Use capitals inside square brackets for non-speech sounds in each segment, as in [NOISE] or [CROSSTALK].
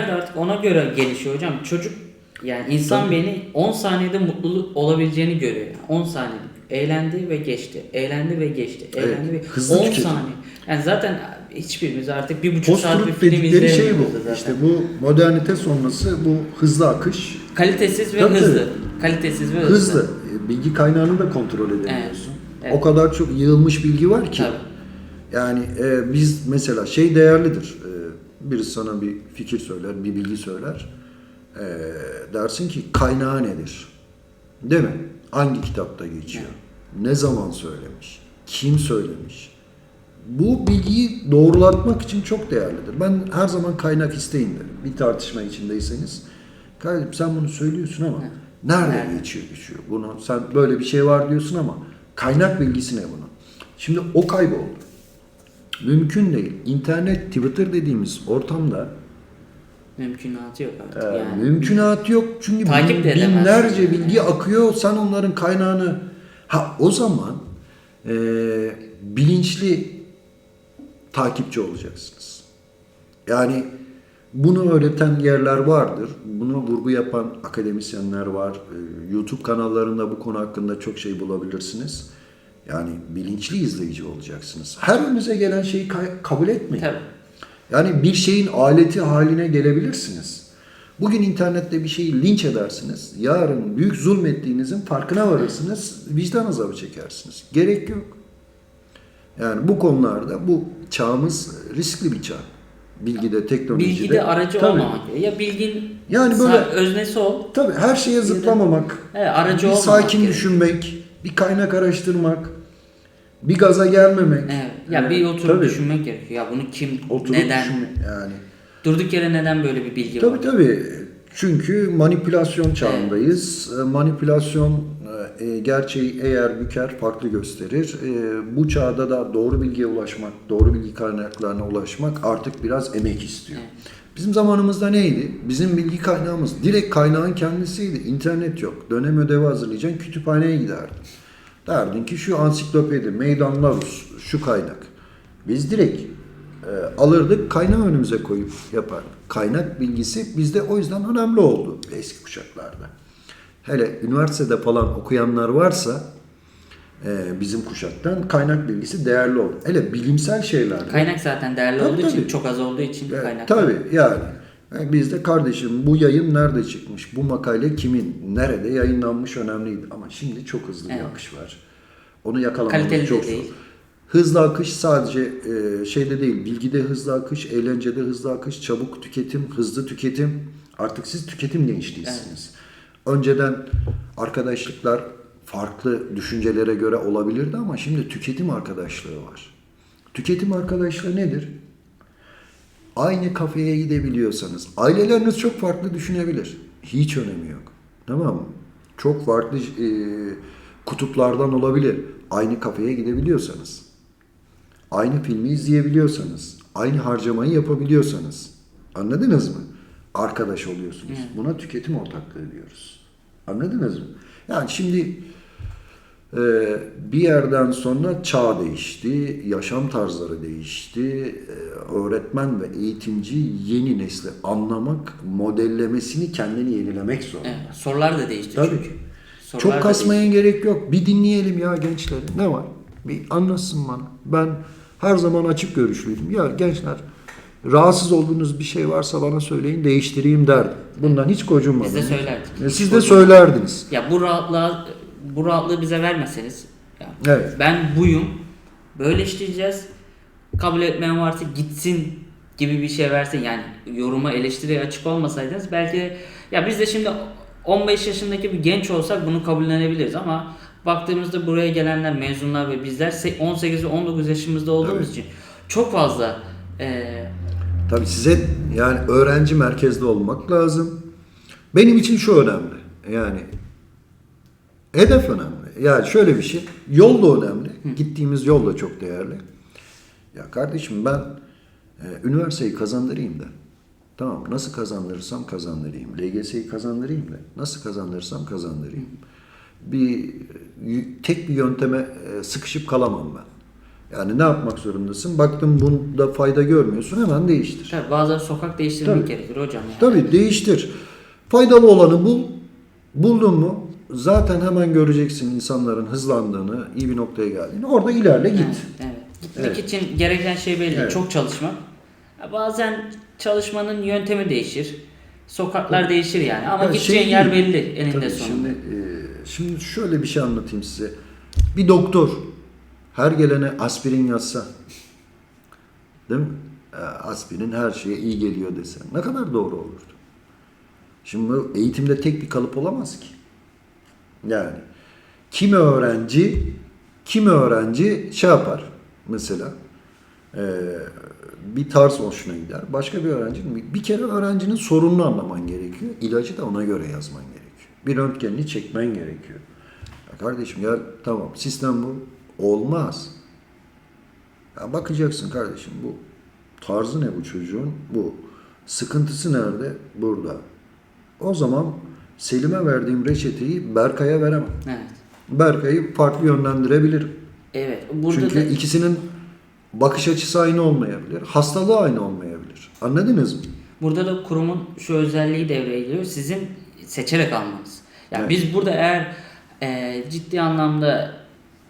Nerede artık ona göre gelişiyor hocam. Çocuk yani insan beyni 10 saniyede mutluluk olabileceğini görüyor. Yani 10 saniye. Eğlendi ve geçti. Eğlendi ve geçti. Eğlendi Evet, ve hızlı 10 tüketim. saniye. Yani zaten hiçbirimiz artık bir buçuk saat bir film dedikleri şey bu. zaten. İşte bu modernite sonrası bu hızlı akış. Kalitesiz ve Tabii, hızlı. Kalitesiz ve hızlı. Hızlı. E, Bilgi kaynağını da kontrol edemiyorsun. Evet, O kadar çok yığılmış bilgi var ki. Tabii. Yani e, biz mesela şey değerlidir. E, birisi sana bir fikir söyler, bir bilgi söyler. E, dersin ki kaynağı nedir? Değil mi? Hangi kitapta geçiyor? Ne zaman söylemiş? Kim söylemiş? Bu bilgiyi doğrulatmak için çok değerlidir. Ben her zaman kaynak isteyin derim. Bir tartışma içindeyseniz. Kardeşim sen bunu söylüyorsun ama nerede Nerede? geçiyor geçiyor? Bunu sen böyle bir şey var diyorsun ama kaynak bilgisi ne bunun? Şimdi o kayboldu. Mümkün değil. İnternet, Twitter dediğimiz ortamda Mümkünatı yok artık e, yani. mümkünatı yok. Çünkü Takip bin- binlerce bilgi akıyor. Sen onların kaynağını... Ha o zaman e, bilinçli takipçi olacaksınız. Yani bunu öğreten yerler vardır. Bunu vurgu yapan akademisyenler var. E, YouTube kanallarında bu konu hakkında çok şey bulabilirsiniz. Yani bilinçli izleyici olacaksınız. Her önünüze gelen şeyi kabul etmeyin. Tabii. Yani bir şeyin aleti haline gelebilirsiniz. Bugün internette bir şeyi linç edersiniz. Yarın büyük zulmettiğinizin farkına varırsınız. Vicdan azabı çekersiniz. Gerek yok. Yani bu konularda bu çağımız riskli bir çağ. Bilgide, teknolojide. Bilgide aracı Tabii. olmamak. Ya bilgin Yani böyle- öznesi ol. Tabii her şeye zıplamamak. Evet, aracı bir olmamak sakin gerekiyor. düşünmek, bir kaynak araştırmak, bir gaza gelmemek. Evet. Ya bir Evet, oturup tabii. düşünmek gerekiyor. Ya bunu kim, Oturup neden, düşünmek yani. durduk yere neden böyle bir bilgi Tabii var? tabii. Çünkü manipülasyon çağındayız. E, Manipülasyon e, gerçeği eğer büker farklı gösterir. E, Bu çağda da doğru bilgiye ulaşmak, doğru bilgi kaynaklarına ulaşmak artık biraz emek istiyor. Evet. Bizim zamanımızda neydi? Bizim bilgi kaynağımız direkt kaynağın kendisiydi. İnternet yok. Dönem ödevi hazırlayacaksın, kütüphaneye giderdin. Derdin ki şu ansiklopedi, Meydan Larus, şu kaynak. Biz direkt e, alırdık, kaynağı önümüze koyup yapardık. Kaynak bilgisi bizde o yüzden önemli oldu eski kuşaklarda. Hele üniversitede falan okuyanlar varsa e, bizim kuşaktan kaynak bilgisi değerli oldu. Hele bilimsel şeylerde. Kaynak zaten değerli Tabii, olduğu için, tabii. çok az olduğu için Evet, kaynak. Tabii yani. Yani Bizde kardeşim bu yayın nerede çıkmış? Bu makale kimin? Nerede yayınlanmış önemliydi. Ama şimdi çok hızlı Evet. bir akış var. Onu de çok zor. değil. Hızlı akış sadece e, şeyde değil, bilgide hızlı akış, eğlencede hızlı akış, çabuk tüketim, hızlı tüketim. Artık siz tüketim gençliğisiniz. Önceden arkadaşlıklar farklı düşüncelere göre olabilirdi ama şimdi tüketim arkadaşlığı var. Tüketim arkadaşlığı nedir? Aynı kafeye gidebiliyorsanız, aileleriniz çok farklı düşünebilir. Hiç önemi yok. Tamam mı? Çok farklı e, kutuplardan olabilir. Aynı kafeye gidebiliyorsanız, aynı filmi izleyebiliyorsanız, aynı harcamayı yapabiliyorsanız, anladınız mı? Arkadaş oluyorsunuz. Buna tüketim ortaklığı diyoruz. Anladınız mı? Yani şimdi bir yerden sonra çağ değişti, yaşam tarzları değişti. Ee, Öğretmen ve eğitimci yeni nesli anlamak, modellemesini kendini yenilemek zorunda. Evet, sorular da değişti Tabii. çünkü. Sorular Çok kasmaya gerek yok. Bir dinleyelim ya gençleri. Ne var? Bir anlatsın bana. Ben her zaman açık görüşlüydüm. Ya gençler rahatsız olduğunuz bir şey varsa bana söyleyin değiştireyim derdim. Bundan hiç gocunmadım. Biz de söylerdik. Siz de söylerdiniz. Ya bu rahatlığı, bu rahatlığı bize vermeseniz, ya Evet. ben buyum, böyle işleyeceğiz, kabul etmeyen varsa gitsin gibi bir şey versin. Yani yoruma, eleştiriye açık olmasaydınız belki de, ya biz de şimdi 15 yaşındaki bir genç olsak bunu kabullenebiliriz ama baktığımızda buraya gelenler, mezunlar ve bizler se- 18 ve 19 yaşımızda olduğumuz Evet. için çok fazla eee Tabii size yani öğrenci merkezli olmak lazım. Benim için şu önemli. Yani hedef önemli. Yani şöyle bir şey. Yol da önemli. Gittiğimiz yol da çok değerli. Ya kardeşim ben e, üniversiteyi kazandırayım da. Tamam nasıl kazandırırsam kazandırayım. LGS'yi kazandırayım da. Nasıl kazandırırsam kazandırayım. Bir tek bir yönteme e, sıkışıp kalamam ben. Yani ne yapmak zorundasın? Baktın bunda fayda görmüyorsun hemen değiştir. Tabii bazen sokak değiştirmek Tabii. gerekir hocam. Yani. Tabii değiştir. Faydalı olanı bul. Buldun mu zaten hemen göreceksin insanların hızlandığını, iyi bir noktaya geldiğini. Orada ilerle git. Evet, evet. Gitmek Evet. için gereken şey belli. Evet. Çok çalışmak. Bazen çalışmanın yöntemi değişir. Sokaklar değişir yani. Ama Ya gideceğin şey yer belli eninde Tabii sonunda. Şimdi, e, şimdi şöyle bir şey anlatayım size. Bir doktor her gelene aspirin yazsa, değil mi? E, aspirin her şeye iyi geliyor dese ne kadar doğru olurdu? Şimdi bu eğitimde tek bir kalıp olamaz ki. Yani kimi öğrenci kimi öğrenci şey yapar mesela e, bir tarz hoşuna gider. Başka bir öğrencinin bir kere öğrencinin sorununu anlaman gerekiyor. İlacı da ona göre yazman gerekiyor. Bir röntgenini çekmen gerekiyor. Ya kardeşim gel tamam sistem bu. Olmaz. Ya bakacaksın kardeşim bu tarzı ne bu çocuğun? Bu. Sıkıntısı nerede? Burada. O zaman Selim'e verdiğim reçeteyi Berkay'a veremem. Evet. Berkay'ı farklı yönlendirebilirim. Evet. Burada Çünkü da ikisinin bakış açısı aynı olmayabilir. Hastalığı aynı olmayabilir. Anladınız mı? Burada da kurumun şu özelliği devreye giriyor. Sizin seçerek almanız. Yani Evet. biz burada eğer e, ciddi anlamda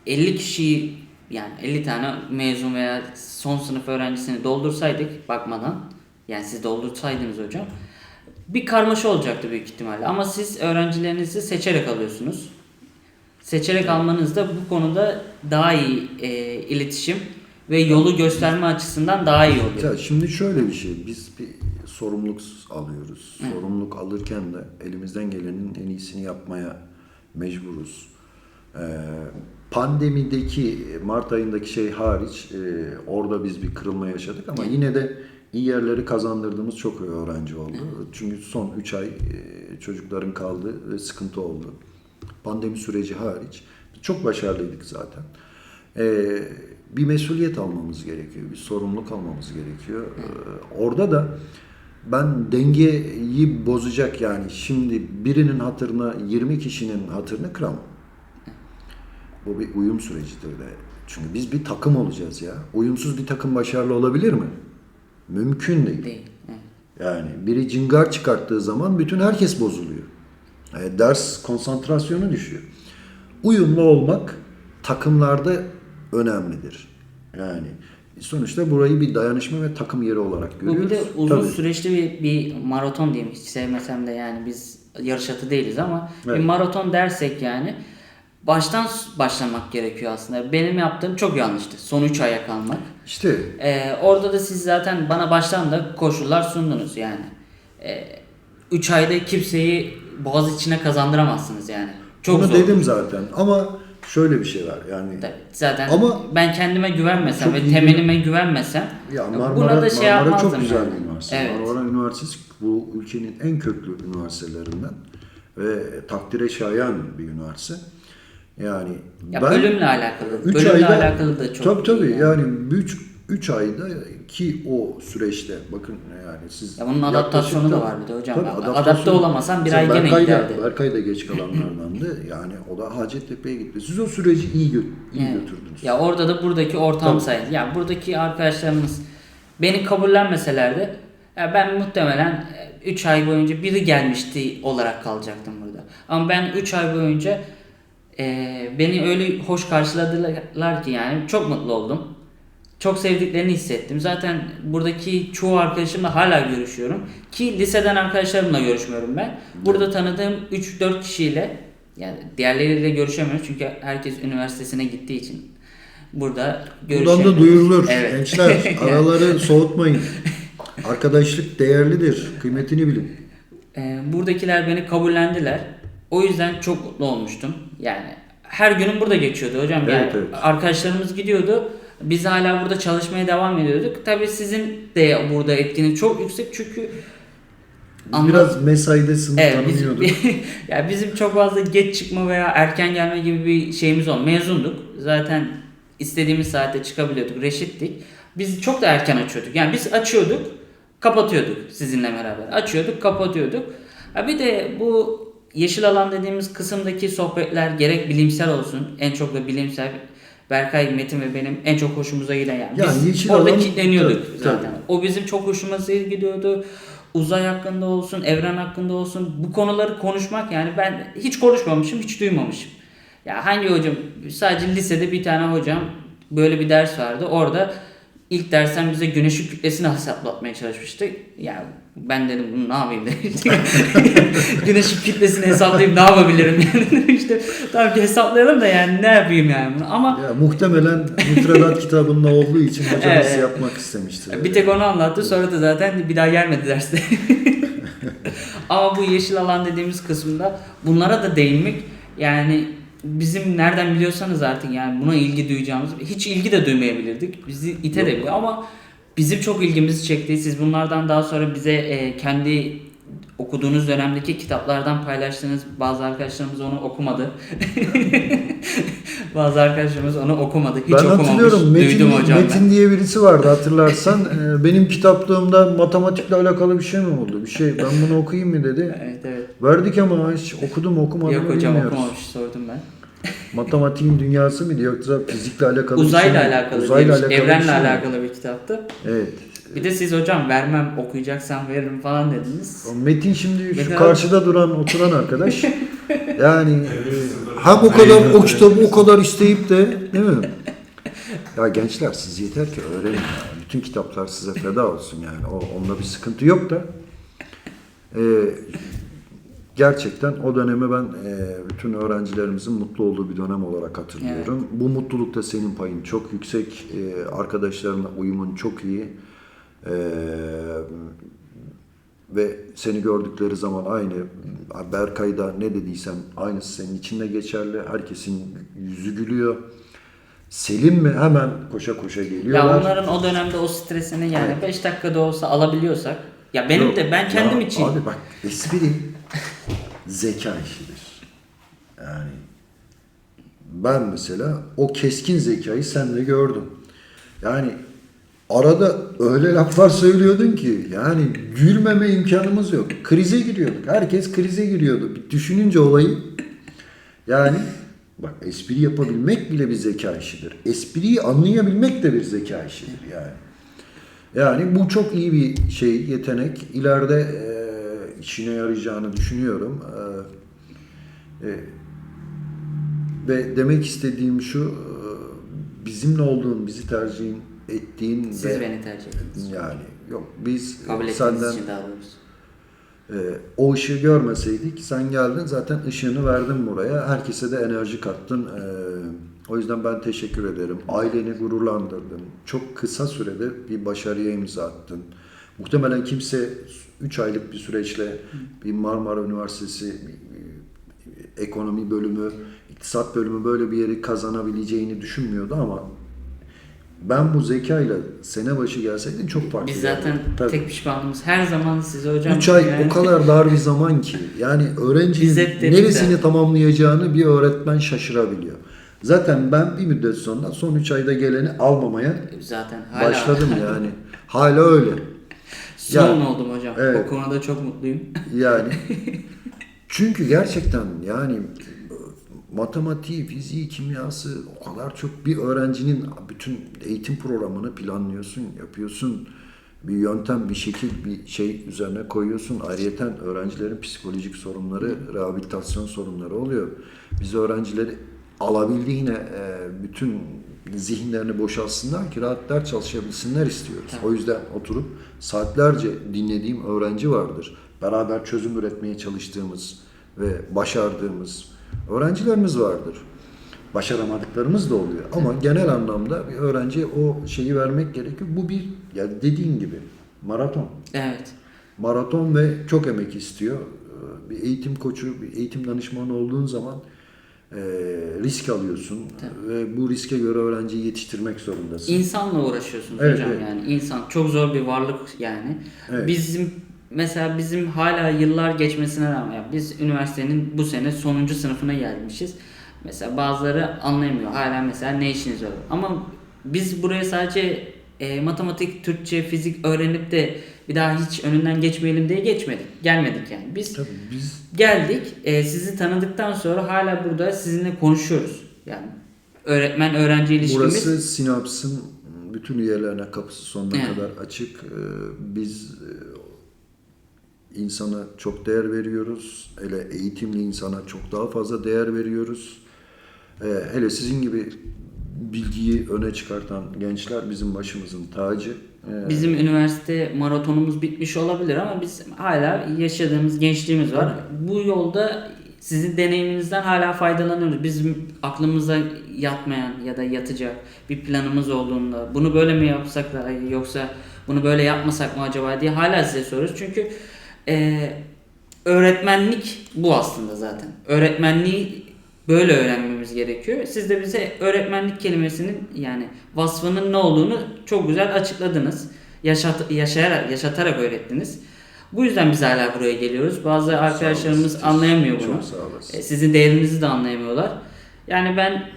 50 kişiyi yani 50 tane mezun veya son sınıf öğrencisini doldursaydık bakmadan yani siz doldursaydınız hocam bir karmaşa olacaktı büyük ihtimalle. Ama siz öğrencilerinizi seçerek alıyorsunuz. Seçerek almanız da bu konuda daha iyi e, iletişim ve yolu gösterme açısından daha iyi oluyor. Ya şimdi şöyle bir şey. Biz bir sorumluluk alıyoruz. Sorumluluk alırken de elimizden gelenin en iyisini yapmaya mecburuz. Ee, pandemideki Mart ayındaki şey hariç e, orada biz bir kırılma yaşadık ama yine de iyi yerleri kazandırdığımız çok öğrenci oldu. Çünkü son 3 ay e, çocukların kaldığı ve sıkıntı oldu. Pandemi süreci hariç. Çok başarılıydık zaten. Ee, bir mesuliyet almamız gerekiyor, bir sorumluluk almamız gerekiyor. Ee, orada da ben dengeyi bozacak yani şimdi birinin hatırına 20 kişinin hatırını kıramam. Bu bir uyum sürecidir de. Çünkü biz bir takım olacağız ya. Uyumsuz bir takım başarılı olabilir mi? Mümkün değil. Değil. Evet. Yani biri cingar çıkarttığı zaman bütün herkes bozuluyor. E, ders konsantrasyonu düşüyor. Uyumlu olmak takımlarda önemlidir. Yani sonuçta burayı bir dayanışma ve takım yeri olarak Bu görüyoruz. bir de uzun Tabii. süreçli bir, bir maraton diyeyim. Hiç sevmesem de yani biz yarış atı değiliz ama Evet. bir maraton dersek yani baştan başlamak gerekiyor aslında. Benim yaptığım çok yanlıştı. Son 3 aya kalmak. İşte Ee, orada da siz zaten bana baştan da koşullar sundunuz yani. 3 ayda kimseyi boğaz içine kazandıramazsınız yani. Çok bunu zor. dedim zaten ama şöyle bir şey var yani Tabii, Zaten Ama ben kendime güvenmesem ve iyi temelime güvenmesem ya buna Marmara, da şey Marmara çok güzel yani. bir üniversite. Evet. Marmara Üniversitesi bu ülkenin en köklü üniversitelerinden ve takdire şayan bir üniversite. Yani Ya ben bölümle alakalı. Üç bölümle ayda, alakalı da çok Tabii tabii iyi yani 3 3 ayda ki o süreçte bakın yani siz Ya bunun adaptasyonu da var bir de hocam. Tabii, Adapte olamasan bir ay gene giderdi. Berkay da geç kalanlardandı. Yani o da Hacettepe'ye gitti. Siz o süreci iyi, gö- iyi Evet. götürdünüz. Ya orada da buradaki ortam Tabii. sayesinde. Ya buradaki arkadaşlarımız beni kabullenmeselerdi ya ben muhtemelen 3 ay boyunca biri gelmişti olarak kalacaktım burada. Ama ben 3 ay boyunca e, beni öyle hoş karşıladılar ki yani çok mutlu oldum. Çok sevdiklerini hissettim. Zaten buradaki çoğu arkadaşımla hala görüşüyorum. Ki liseden arkadaşlarımla görüşmüyorum ben. Burada tanıdığım 3-4 kişiyle yani diğerleriyle görüşemiyorum çünkü herkes üniversitesine gittiği için burada Buradan görüşemiyoruz. da duyurulur. Evet. Gençler [LAUGHS] araları soğutmayın. Arkadaşlık değerlidir. Kıymetini bilin. Ee, buradakiler beni kabullendiler. O yüzden çok mutlu olmuştum. Yani her günüm burada geçiyordu hocam. Evet, yani evet. arkadaşlarımız gidiyordu. Biz hala burada çalışmaya devam ediyorduk. Tabii sizin de burada etkiniz çok yüksek çünkü Anladım. biraz mesaide sınıf Evet, biz, tanımıyorduk. [LAUGHS] ya bizim çok fazla geç çıkma veya erken gelme gibi bir şeyimiz oldu. Mezunduk. Zaten istediğimiz saatte çıkabiliyorduk. Reşittik. Biz çok da erken açıyorduk. Yani biz açıyorduk, kapatıyorduk sizinle beraber. Açıyorduk, kapatıyorduk. Ha bir de bu yeşil alan dediğimiz kısımdaki sohbetler gerek bilimsel olsun, en çok da bilimsel Berkay, Metin ve benim en çok hoşumuza giden yani. Yani Biz yeşil orada alan- kilitleniyorduk tabii, zaten. tabii. O bizim çok hoşumuza gidiyordu. Uzay hakkında olsun, evren hakkında olsun bu konuları konuşmak yani ben hiç konuşmamışım, hiç duymamışım. Ya hangi hocam sadece lisede bir tane hocam böyle bir ders vardı. Orada ilk dersten bize güneşin kütlesini hesaplatmaya çalışmıştı. Ya ben dedim bunu ne yapayım dedim. [LAUGHS] güneşin kütlesini hesaplayıp ne yapabilirim yani [LAUGHS] işte tabii ki hesaplayalım da yani ne yapayım yani bunu ama Ya muhtemelen müfredat [LAUGHS] kitabında olduğu için hocamız Evet. yapmak istemiştir. Bir tek onu anlattı sonra da zaten bir daha gelmedi derste. Ama bu yeşil alan dediğimiz kısımda bunlara da değinmek yani bizim nereden biliyorsanız artık yani buna ilgi duyacağımız hiç ilgi de duymayabilirdik. Bizi itebiliyor ama bizim çok ilgimizi çekti. Siz bunlardan daha sonra bize e, kendi okuduğunuz dönemdeki kitaplardan paylaştığınız bazı arkadaşlarımız onu okumadı. [LAUGHS] bazı arkadaşlarımız onu okumadı. Hiç ben okumamış. hatırlıyorum Metin, Duydum hocam ben. Metin diye birisi vardı hatırlarsan. Ee, [LAUGHS] benim kitaplığımda matematikle alakalı bir şey mi oldu? Bir şey ben bunu okuyayım mı dedi. Evet evet. Verdik ama hiç okudum okumadım Yok hocam bilmiyoruz. okumamış sordum ben. Matematiğin dünyası mıydı yoksa fizikle alakalı bir Uzayla şey mi? alakalı, Uzayla değil, alakalı bir evrenle şey mi? alakalı bir kitaptı. Evet. Bir de siz hocam vermem okuyacaksan veririm falan dediniz. O Metin şimdi şu Metin karşıda duran oturan arkadaş [LAUGHS] yani e, hem o kadar o kitabı o kadar isteyip de değil mi? Ya gençler siz yeter ki öğrenin. ya. Bütün kitaplar size feda olsun yani. O, onda bir sıkıntı yok da. E, gerçekten o dönemi ben e, bütün öğrencilerimizin mutlu olduğu bir dönem olarak hatırlıyorum. Bu mutlulukta senin payın çok yüksek. E, arkadaşlarınla uyumun çok iyi. E, ve seni gördükleri zaman aynı Berkay'da ne dediysem aynısı senin içinde geçerli. Herkesin yüzü gülüyor. Selim mi hemen koşa koşa geliyorlar. Ya onların o dönemde o stresini yani 5 dakikada olsa alabiliyorsak. Ya benim Yok, de ben kendim ya için. Abi bak espri zeka işidir. Yani ben mesela o keskin zekayı sende gördüm. Yani arada öyle laflar söylüyordun ki yani gülmeme imkanımız yok. Krize giriyorduk. Herkes krize giriyordu. Bir düşününce olayı yani bak espri yapabilmek bile bir zeka işidir. Espriyi anlayabilmek de bir zeka işidir yani. Yani bu çok iyi bir şey, yetenek. İleride e, işine yarayacağını düşünüyorum. E, e, ve demek istediğim şu, e, bizimle olduğun, bizi tercih ettiğin Siz ve beni tercih ettiniz. yani yok biz Kabul e, ettiğiniz senden için e, o ışığı görmeseydik sen geldin zaten ışığını verdin buraya. Herkese de enerji kattın. E, o yüzden ben teşekkür ederim. Aileni gururlandırdın. Çok kısa sürede bir başarıya imza attın. Muhtemelen kimse 3 aylık bir süreçle bir Marmara Üniversitesi ekonomi bölümü, iktisat bölümü böyle bir yeri kazanabileceğini düşünmüyordu ama ben bu zekayla sene başı gelseydin çok farklı. Biz zaten gelirdi. Tabii. tek pişmanlığımız her zaman size hocam. 3 ay yani- o kadar dar bir zaman ki. Yani öğrenci Biz hep dedik neresini de. tamamlayacağını bir öğretmen şaşırabiliyor. Zaten ben bir müddet sonra son 3 ayda geleni almamaya Zaten hala. başladım [LAUGHS] yani. Hala öyle. Son Ya, oldum hocam. evet. O konuda çok mutluyum. Yani [LAUGHS] çünkü gerçekten yani matematiği, fiziği, kimyası o kadar çok bir öğrencinin bütün eğitim programını planlıyorsun, yapıyorsun. Bir yöntem, bir şekil, bir şey üzerine koyuyorsun. Ayrıyeten öğrencilerin psikolojik sorunları, rehabilitasyon sorunları oluyor. Biz öğrencileri alabildiğine e, bütün zihinlerini boşaltsınlar ki rahat ders çalışabilsinler istiyoruz. Tabii. O yüzden oturup saatlerce dinlediğim öğrenci vardır. Beraber çözüm üretmeye çalıştığımız ve başardığımız öğrencilerimiz vardır. Başaramadıklarımız da oluyor. Ama genel anlamda bir öğrenciye o şeyi vermek gerekiyor. Bu bir ya dediğin gibi maraton. Evet. Maraton ve çok emek istiyor. Ee, Bir eğitim koçu, bir eğitim danışmanı olduğun zaman e, risk alıyorsun Tabii. ve bu riske göre öğrenciyi yetiştirmek zorundasın. İnsanla uğraşıyorsunuz Evet, hocam evet. yani insan çok zor bir varlık yani. Evet. Bizim mesela bizim hala yıllar geçmesine rağmen yani biz üniversitenin bu sene sonuncu sınıfına gelmişiz. Mesela bazıları anlayamıyor. Hala mesela ne işiniz var? Ama biz buraya sadece e, matematik, Türkçe, fizik öğrenip de bir daha hiç önünden geçmeyelim diye geçmedik. Gelmedik yani. Biz Tabii biz geldik. e, sizi tanıdıktan sonra hala burada sizinle konuşuyoruz. Yani öğretmen öğrenci ilişkimiz Burası Sinaps'ın bütün üyelerine kapısı sonuna Evet. kadar açık. Ee, Biz e, insana çok değer veriyoruz. Hele eğitimli insana çok daha fazla değer veriyoruz. Ee, Hele sizin gibi bilgiyi öne çıkartan gençler bizim başımızın tacı. Ee, Bizim üniversite maratonumuz bitmiş olabilir ama biz hala yaşadığımız gençliğimiz var. Bu yolda sizin deneyiminizden hala faydalanıyoruz. Bizim aklımıza yatmayan ya da yatacak bir planımız olduğunda bunu böyle mi yapsak daha iyi yoksa bunu böyle yapmasak mı acaba diye hala size soruyoruz. Çünkü eee, öğretmenlik bu aslında zaten. Öğretmenliği böyle öğrenmemiz gerekiyor. Siz de bize öğretmenlik kelimesinin yani vasfının ne olduğunu çok güzel açıkladınız. Yaşat, yaşayarak, yaşatarak öğrettiniz. Bu yüzden biz hala buraya geliyoruz. Bazı arkadaşlarımız anlayamıyor bunu. Çok sağ olasın. E, Sizin değerinizi de anlayamıyorlar. Yani ben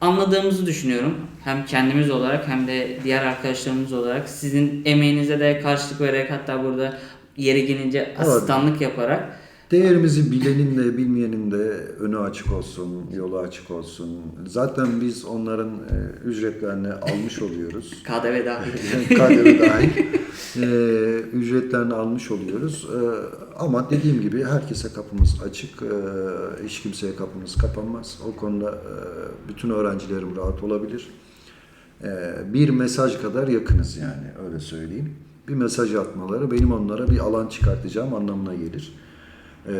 anladığımızı düşünüyorum. Hem kendimiz olarak hem de diğer arkadaşlarımız olarak sizin emeğinize de karşılık vererek hatta burada yeri gelince asistanlık yaparak Değerimizi bilenin de bilmeyenin de önü açık olsun, yolu açık olsun. Zaten biz onların e, ücretlerini almış oluyoruz. [LAUGHS] KDV dahil. [LAUGHS] KDV dahil e, ücretlerini almış oluyoruz. E, ama dediğim gibi herkese kapımız açık. E, hiç kimseye kapımız kapanmaz. O konuda e, bütün öğrencilerim rahat olabilir. E, bir mesaj kadar yakınız yani öyle söyleyeyim. Bir mesaj atmaları benim onlara bir alan çıkartacağım anlamına gelir. E,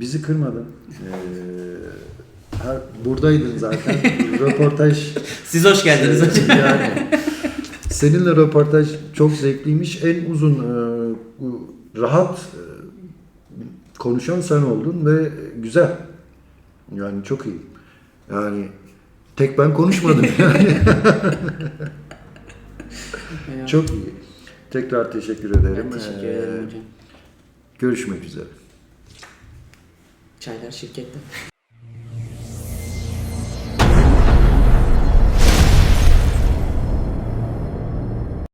bizi kırmadın. E, her, buradaydın zaten. [LAUGHS] Röportaj Siz hoş geldiniz hocam. yani seninle röportaj çok zevkliymiş. En uzun e, rahat e, konuşan sen oldun ve güzel. Yani çok iyi. Yani tek ben konuşmadım [LAUGHS] yani. çok iyi. Tekrar teşekkür ederim. Ben teşekkür Ee, ederim hocam. Görüşmek üzere. Çaylar şirkette.